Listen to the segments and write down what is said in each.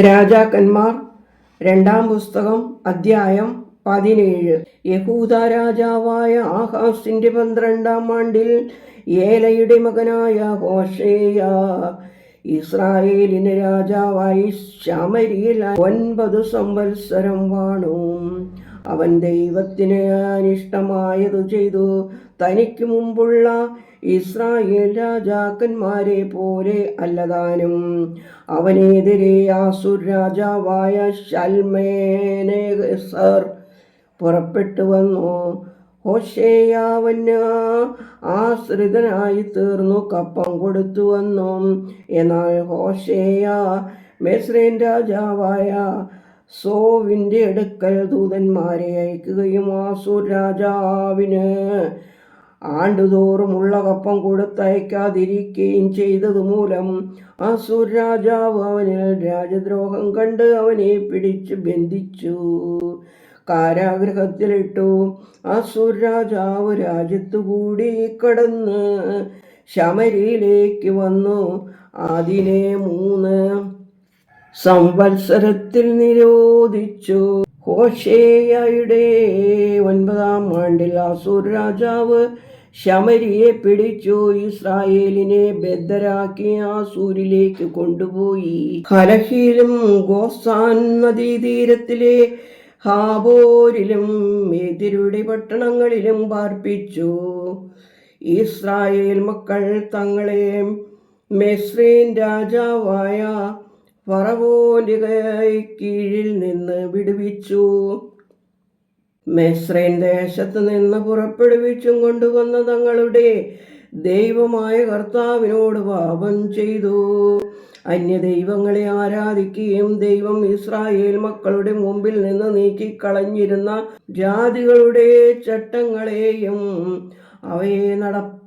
രാജാക്കന്മാർ. രണ്ടാം പുസ്തകം അധ്യായം പതിനേഴ്. യഹൂദ രാജാവായ ആഹാസിന്റെ പന്ത്രണ്ടാം ആണ്ടിൽ ഏലയുടെ മകനായ ഹോഷേയ ഇസ്രായേലിന് രാജാവായി ശമരിയിൽ ഒൻപത് സംവത്സരം വാണു. അവൻ ദൈവത്തിന് അനിഷ്ടമായത് ചെയ്തു. തനിക്ക് മുമ്പുള്ള ഇസ്രായേൽ രാജാക്കന്മാരെ പോലെ അല്ലതാനും അവനെതിരെ ആസുർ രാജാവായ ശൽമേനേസർ പുറപ്പെട്ടു വന്നു. ഹോഷേയാവന് ആശ്രിതനായി തീർന്നു കപ്പം കൊടുത്തു വന്നു. എന്നാൽ ഹോഷേയ മെസ്രേൻ രാജാവായ സോവിന്റെ അടുക്കൽ ദൂതന്മാരെ അയക്കുകയും ആസൂർ രാജാവിന് ആണ്ടുതോറുമുള്ള കപ്പം കൊടുത്തയക്കാതിരിക്കുകയും ചെയ്തത് മൂലം അസുർ രാജാവ് അവനിൽ രാജദ്രോഹം കണ്ട് അവനെ പിടിച്ച് ബന്ധിച്ചു. കാരാഗ്രഹത്തിലിട്ടു അസുർ രാജാവ് രാജ്യത്തുകൂടി കടന്ന് ശമരിയിലേക്ക് വന്നു. അതിനെ മൂന്ന് സംവത്സരത്തിൽ നിരോധിച്ചു. ഹോഷേയയുടെ ഒൻപതാം ആണ്ടിൽ അസൂർ രാജാവ് ശമരിയെ പിടിച്ചു. ഇസ്രായേലിനെ ബദ്ധരാക്കി ആസൂരിലേക്ക് കൊണ്ടുപോയി. ഹലഹിയിലും ഗോസാൻ നദീതീരത്തിലെ ഹാബോരിലും എതിരുടെ പട്ടണങ്ങളിലും പാർപ്പിച്ചു. ഇസ്രായേൽ മക്കൾ തങ്ങളെ മെസ്രീൻ രാജാവായ ഫറവോന്റെ കൈ കീഴിൽ നിന്ന് വിടുവിച്ചു. മെസ്രൈൻ ദേശത്ത് നിന്ന് പുറപ്പെടുവിച്ചും കൊണ്ടുവന്ന തങ്ങളുടെ ദൈവമായ കർത്താവിനോട് പാപം ചെയ്തു. അന്യ ദൈവങ്ങളെ ആരാധിക്കുകയും ദൈവം ഇസ്രായേൽ മക്കളുടെ മുമ്പിൽ നിന്ന് നീക്കിക്കളഞ്ഞിരുന്ന ജാതികളുടെ ചട്ടങ്ങളെയും അവയെ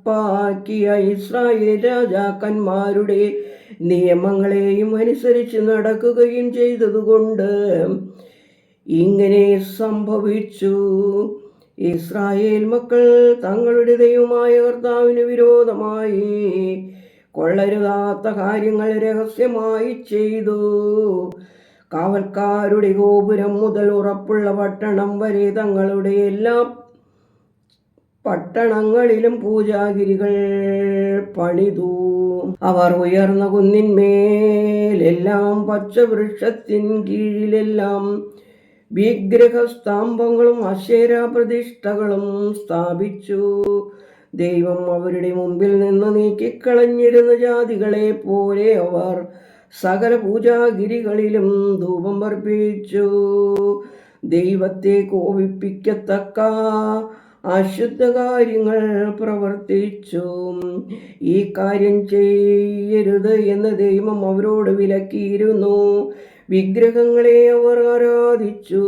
നടപ്പാക്കിയ ഇസ്രായേൽ രാജാക്കന്മാരുടെ നിയമങ്ങളെയും അനുസരിച്ച് നടക്കുകയും ചെയ്തതുകൊണ്ട് ഇങ്ങനെ സംഭവിച്ചു. ഇസ്രായേൽ മക്കൾ തങ്ങളുടെ ദൈവമായ കർത്താവിന് വിരോധമായി കൊള്ളരുതാത്ത കാര്യങ്ങൾ രഹസ്യമായി ചെയ്തു. കാവൽക്കാരുടെ ഗോപുരം മുതൽ ഉറപ്പുള്ള പട്ടണം വരെ തങ്ങളുടെ എല്ലാ പട്ടണങ്ങളിലും പൂജാഗിരികൾ പണിതു. അവർ ഉയർന്ന കുന്നിന്മേലെല്ലാം പച്ചവൃക്ഷത്തിൻ കീഴിലെല്ലാം വിഗ്രഹസ്തംഭങ്ങളും അശേര പ്രതിഷ്ഠകളും സ്ഥാപിച്ചു. ദൈവം അവരുടെ മുമ്പിൽ നിന്ന് നീക്കിക്കളഞ്ഞിരുന്ന ജാതികളെ പോലെ അവർ സകല പൂജാഗിരികളിലും ധൂപം അർപ്പിച്ചു. ദൈവത്തെ കോപിപ്പിക്കത്തക്ക അശുദ്ധ കാര്യങ്ങൾ പ്രവർത്തിച്ചു. ഈ കാര്യം ചെയ്യരുത് എന്ന് ദൈവം അവരോട് വിലക്കിയിരുന്നു. വിഗ്രഹങ്ങളെ അവർ ആരാധിച്ചു.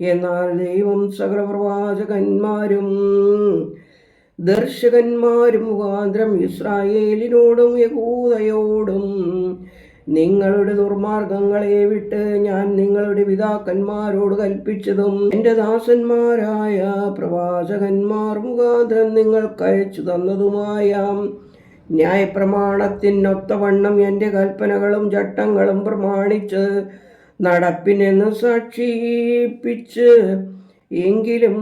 എന്നാൽ ദൈവം സകല പ്രവാചകന്മാരും ദർശകന്മാരും മുഖാന്തരം ഇസ്രായേലിനോടും യഹൂദയോടും നിങ്ങളുടെ ദുർമാർഗങ്ങളെ വിട്ട് ഞാൻ നിങ്ങളുടെ പിതാക്കന്മാരോട് കൽപ്പിച്ചതും എന്റെ ദാസന്മാരായ പ്രവാചകന്മാർ മുഖാന്തരം നിങ്ങൾ അയച്ചു തന്നതുമായ ന്യായപ്രമാണത്തിനൊത്തവണ്ണം എന്റെ കൽപ്പനകളും ചട്ടങ്ങളും പ്രമാണിച്ച് നടപ്പിനെന്ന് സാക്ഷിപ്പിച്ച് എങ്കിലും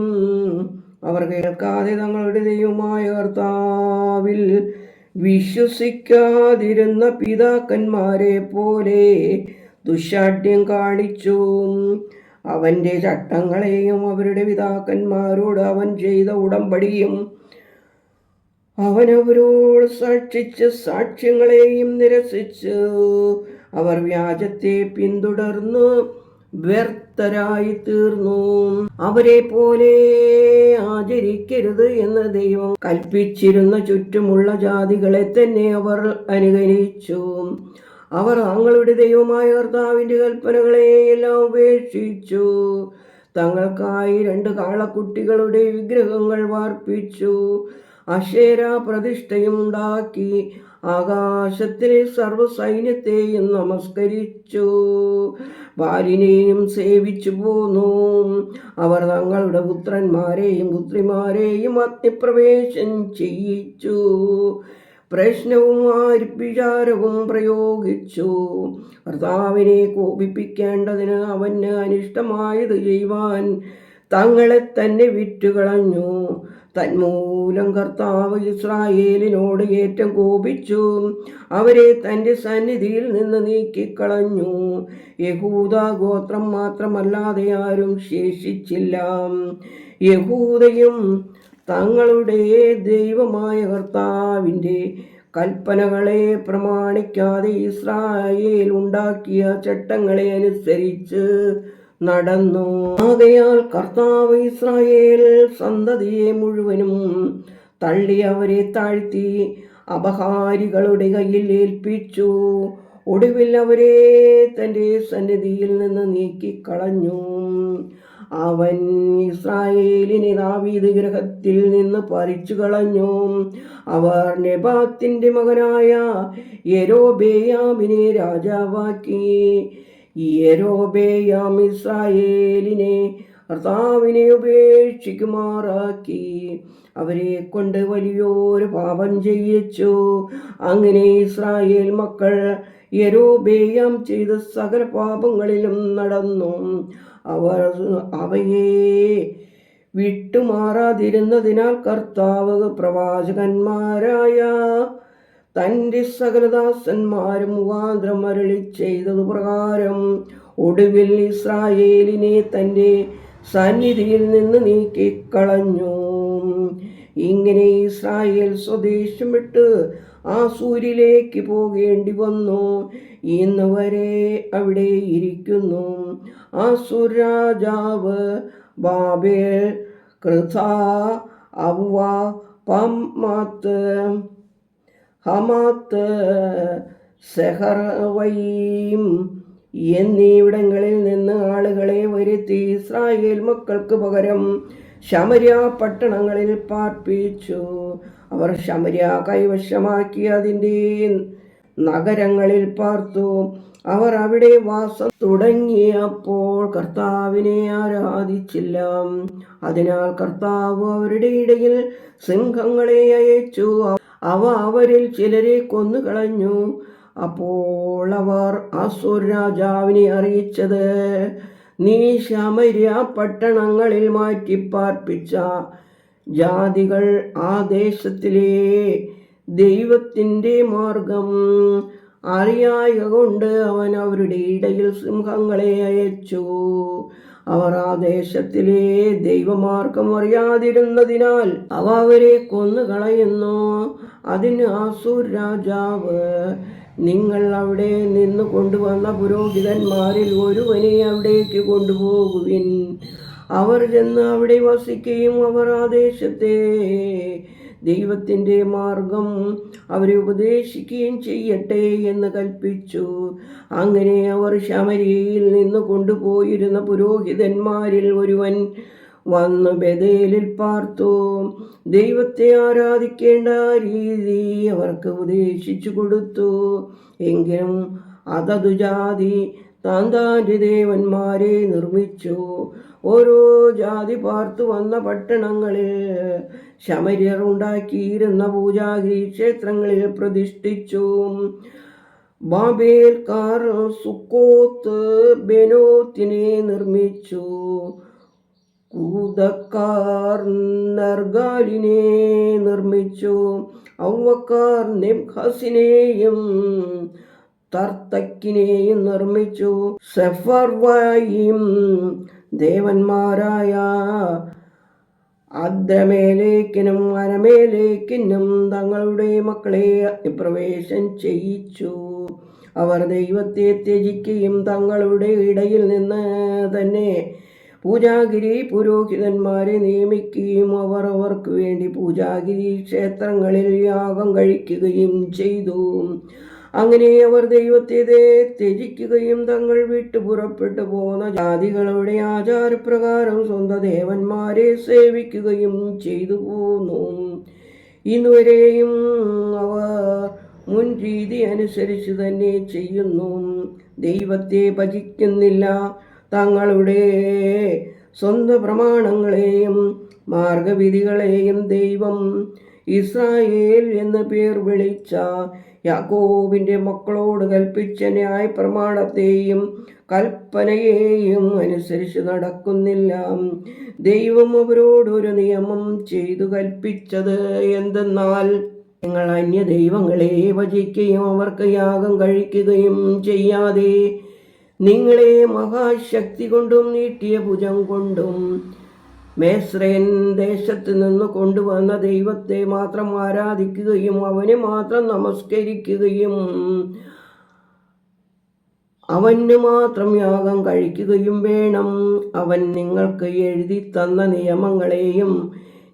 അവർ കേൾക്കാതെ തങ്ങളുടെ ദൈവമായ കർത്താവിൽ വിശ്വസിക്കാതിരുന്ന പിതാക്കന്മാരെ പോലെ ദുശാഠ്യം കാണിച്ചു. അവന്റെ ചട്ടങ്ങളെയും അവരുടെ പിതാക്കന്മാരോട് അവൻ ചെയ്ത ഉടമ്പടിയും അവൻ അവരോട് സാക്ഷിച്ച് സാക്ഷ്യങ്ങളെയും നിരസിച്ച്. അവർ വ്യാജത്തെ പിന്തുടർന്ന് വ്യർത്ഥരായി തീർന്നു അവരെ പോലെ ആചരിക്കരുത് എന്ന് ദൈവം കൽപ്പിച്ചിരുന്ന ചുറ്റുമുള്ള ജാതികളെ തന്നെ അവർ അനുകരിച്ചു. അവർ തങ്ങളുടെ ദൈവമായ കർത്താവിന്റെ കൽപ്പനകളെ എല്ലാം ഉപേക്ഷിച്ചു. തങ്ങൾക്കായി രണ്ട് കാളക്കുട്ടികളുടെ വിഗ്രഹങ്ങൾ വാർപ്പിച്ചു. അശേര പ്രതിഷ്ഠയും ഉണ്ടാക്കി. ആകാശത്തിലെ സർവസൈന്യത്തെയും നമസ്കരിച്ചു. ബാലിനെയും സേവിച്ചു പോന്നു. അവർ തങ്ങളുടെ പുത്രന്മാരെയും പുത്രിമാരെയും അഗ്നിപ്രവേശം ചെയ്യിച്ചു. പ്രശ്നവും ആരിപ്പിചാരവും പ്രയോഗിച്ചു. ഭർത്താവിനെ കോപിപ്പിക്കേണ്ടതിന് അവന് അനിഷ്ടമായത് ചെയ്യുവാൻ തങ്ങളെ തന്നെ വിറ്റുകളഞ്ഞു. തന്മൂലം കർത്താവ് ഇസ്രായേലിനോട് ഏറ്റം കോപിച്ചു. അവരെ തന്റെ സന്നിധിയിൽ നിന്ന് നീക്കിക്കളഞ്ഞു. യഹൂദ ഗോത്രം മാത്രമല്ലാതെ ആരും ശേഷിച്ചില്ല. യഹൂദയും തങ്ങളുടെ ദൈവമായ കർത്താവിന്റെ കൽപ്പനകളെ പ്രമാണിക്കാതെ ഇസ്രായേൽ ഉണ്ടാക്കിയ ചട്ടങ്ങളെ അനുസരിച്ച് നടന്നു. ആകയാൽ കർത്താവ് ഇസ്രായേൽ സന്തതിയെ മുഴുവനും തള്ളി അവരെ താഴ്ത്തി അപഹാരികളുടെ കയ്യിൽ ഏൽപ്പിച്ചു. ഒടുവിൽ അവരെ തന്റെ സന്നിധിയിൽ നിന്ന് നീക്കിക്കളഞ്ഞു. അവൻ ഇസ്രായേലിനെ ദാവീദ് ഗ്രഹത്തിൽ നിന്ന് പറിച്ചു കളഞ്ഞു അവർ നെബാത്തിന്റെ മകനായ യെരോബേയാമിനെ രാജാവാക്കി. യെരോബേയാം ഇസ്രായേലിനെ കർത്താവിനെ ഉപേക്ഷിക്കുമാറാക്കി. അവരെ കൊണ്ട് വലിയൊരു പാപം ചെയ്യിച്ചു. അങ്ങനെ ഇസ്രായേൽ മക്കൾ യരോബേയാം ചെയ്ത സകല പാപങ്ങളിലും നടന്നു. അവർ അവയെ വിട്ടുമാറാതിരുന്നതിനാൽ കർത്താവ് പ്രവാചകന്മാരായ തന്റെ സകലദാസന്മാരും മുഖാന്തരം അരളി ചെയ്തതു പ്രകാരം ഒടുവിൽ ഇസ്രായേലിനെ തന്റെ സന്നിധിയിൽ നിന്ന് നീക്കിക്കളഞ്ഞു. ഇങ്ങനെ ഇസ്രായേൽ സ്വദേശം വിട്ട് ആ സൂര്യയിലേക്ക് പോകേണ്ടി വന്നു. ഇന്ന് വരെ അവിടെ ഇരിക്കുന്നു. ആ സുരാജാവ് ബാബേൽ കൃത അവ പമാത്ത് ഹമാത്ത് സെഹറവയും. എന്നിവിടങ്ങളിൽ നിന്ന് ആളുകളെ വരുത്തി ഇസ്രായേൽ മക്കൾക്ക് പകരം ശമര്യ പട്ടണങ്ങളിൽ പാർപ്പിച്ചു. അവർ ശമര്യ കൈവശമാക്കി അതിന്റെ നഗരങ്ങളിൽ പാർത്തു. അവർ അവിടെ വാസം തുടങ്ങിയപ്പോൾ കർത്താവിനെ ആരാധിച്ചില്ല. അതിനാൽ കർത്താവ് അവരുടെ ഇടയിൽ സിംഹങ്ങളെ അയച്ചു. അവ അവരിൽ ചിലരെ കൊന്നുകളഞ്ഞു. അപ്പോൾ അവർ അസുർ രാജാവിനെ അറിയിച്ചത് നീ ശമര്യ പട്ടണങ്ങളിൽ മാറ്റിപ്പാർപ്പിച്ച ജാതികൾ ആ ദേശത്തിലെ ദൈവത്തിന്റെ മാർഗം അറിയായ കൊണ്ട് അവൻ അവരുടെ ഇടയിൽ സിംഹങ്ങളെ അയച്ചു. അവർ ആ ദേശത്തിലെ ദൈവമാർഗം അറിയാതിരുന്നതിനാൽ അവ അവരെ കൊന്നുകളയുന്നു. അതിന് ആസൂർ രാജാവ് നിങ്ങൾ അവിടെ നിന്ന് കൊണ്ടുവന്ന പുരോഹിതന്മാരിൽ ഒരുവനെ അവിടേക്ക് കൊണ്ടുപോകുവിൻ. അവർ ചെന്ന് അവിടെ വസിക്കുകയും അവർ ആ ദേശത്തെ ദൈവത്തിന്റെ മാർഗം അവരെ ഉപദേശിക്കുകയും ചെയ്യട്ടെ എന്ന് കൽപ്പിച്ചു. അങ്ങനെ അവർ ശമരിയിൽ നിന്ന് കൊണ്ടുപോയിരുന്ന പുരോഹിതന്മാരിൽ ഒരുവൻ വന്ന് ബദേലിൽ പാർത്തു. ദൈവത്തെ ആരാധിക്കേണ്ട രീതി അവർക്ക് ഉപദേശിച്ചു കൊടുത്തു. എങ്കിലും അതതു ജാതി താൻ താന്റെ ദേവന്മാരെ നിർമ്മിച്ചു. ഓരോ ജാതി പാർത്തു വന്ന പട്ടണങ്ങളിൽ ശമര്യർ ഉണ്ടാക്കിയിരുന്ന പൂജാഗിരി ക്ഷേത്രങ്ങളിൽ പ്രതിഷ്ഠിച്ചു. ബാബേൽക്കാർ സുക്കോത്ത് ബെനോത്തിനെ നിർമ്മിച്ചു. കൂതക്കാർ നർഗാലിനെ നിർമ്മിച്ചു. ഔവക്കാർ നിംഹസിനെയും തർത്തക്കിനെയും നിർമ്മിച്ചു. സെഫർവായും ദേവന്മാരായ അദ്രമേലേക്കിനും വനമേലേക്കിനും തങ്ങളുടെ മക്കളെ അതിപ്രവേശം ചെയ്യിച്ചു. അവർ ദൈവത്തെ ത്യജിക്കുകയും തങ്ങളുടെ ഇടയിൽ നിന്ന് തന്നെ പൂജാഗിരി പുരോഹിതന്മാരെ നിയമിക്കുകയും അവർ അവർക്ക് വേണ്ടി പൂജാഗിരി ക്ഷേത്രങ്ങളിൽ യാഗം കഴിക്കുകയും ചെയ്തു. അങ്ങനെ അവർ ദൈവത്തെ ത്യജിക്കുകയും തങ്ങൾ വിട്ടു പുറപ്പെട്ടു പോന്ന ജാതികളുടെ ആചാരപ്രകാരം സ്വന്തം ദേവന്മാരെ സേവിക്കുകയും ചെയ്തു പോന്നു. ഇന്നുവരെയും അവർ മുൻ രീതി അനുസരിച്ച് തന്നെ ചെയ്യുന്നു. ദൈവത്തെ ഭജിക്കുന്നില്ല. തങ്ങളുടെ സ്വന്തം പ്രമാണങ്ങളെയും മാർഗവിധികളെയും ദൈവം ഇസ്രായേൽ എന്ന പേർ വിളിച്ച യാക്കോബിന്റെ മക്കളോട് കൽപ്പിച്ച ന്യായ പ്രമാണത്തെയും കൽപ്പനയെയും അനുസരിച്ച് നടക്കുന്നില്ല. ദൈവം അവരോട് ഒരു നിയമം ചെയ്തു കൽപ്പിച്ചത് എന്തെന്നാൽ നിങ്ങൾ അന്യ ദൈവങ്ങളെ വചിക്കുകയും അവർക്ക് യാഗം കഴിക്കുകയും ചെയ്യാതെ നിങ്ങളെ മഹാശക്തി കൊണ്ടും നീട്ടിയ ഭുജം കൊണ്ടും മേശ്രയൻ ദേശത്ത് നിന്ന് കൊണ്ടുവന്ന ദൈവത്തെ മാത്രം ആരാധിക്കുകയും അവനെ മാത്രം നമസ്കരിക്കുകയും അവന് മാത്രം യാഗം കഴിക്കുകയും വേണം. അവൻ നിങ്ങൾക്ക് എഴുതി തന്ന നിയമങ്ങളെയും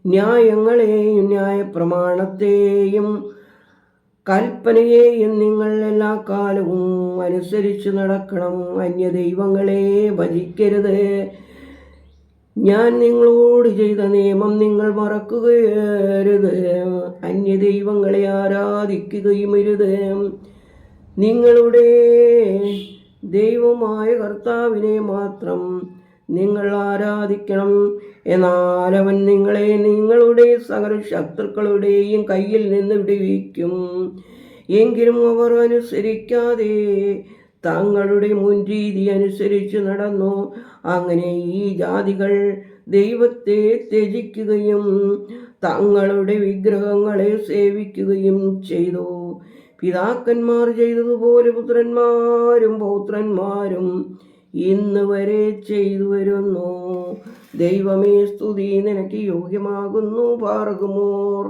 ന്യായങ്ങളെയും ന്യായപ്രമാണത്തെയും കൽപ്പനയെയും നിങ്ങൾ എല്ലാ കാലവും അനുസരിച്ച് നടക്കണം. അന്യ ദൈവങ്ങളെ ഭജിക്കരുത്. ഞാൻ നിങ്ങളോട് ചെയ്ത നിയമം നിങ്ങൾ മറക്കുകയരുത്. അന്യ ദൈവങ്ങളെ ആരാധിക്കുകയും ഇരുത്. നിങ്ങളുടെ ദൈവമായ കർത്താവിനെ മാത്രം നിങ്ങൾ ആരാധിക്കണം എന്നാൽ അവൻ നിങ്ങളെ നിങ്ങളുടെ സകല ശത്രുക്കളുടെയും കയ്യിൽ നിന്ന് വിടുവിക്കും. എങ്കിലും അവർ അനുസരിക്കാതെ തങ്ങളുടെ മുൻരീതി അനുസരിച്ച് നടന്നു. അങ്ങനെ ഈ ജാതികൾ ദൈവത്തെ ത്യജിക്കുകയും തങ്ങളുടെ വിഗ്രഹങ്ങളെ സേവിക്കുകയും ചെയ്തു. പിതാക്കന്മാർ ചെയ്തതുപോലെ പുത്രന്മാരും പൗത്രന്മാരും ഇന്ന് വരെ ചെയ്തു വരുന്നു. ദൈവമേ സ്തുതി നിനക്ക് യോഗ്യമാകുന്നു പാർക്കുമോർ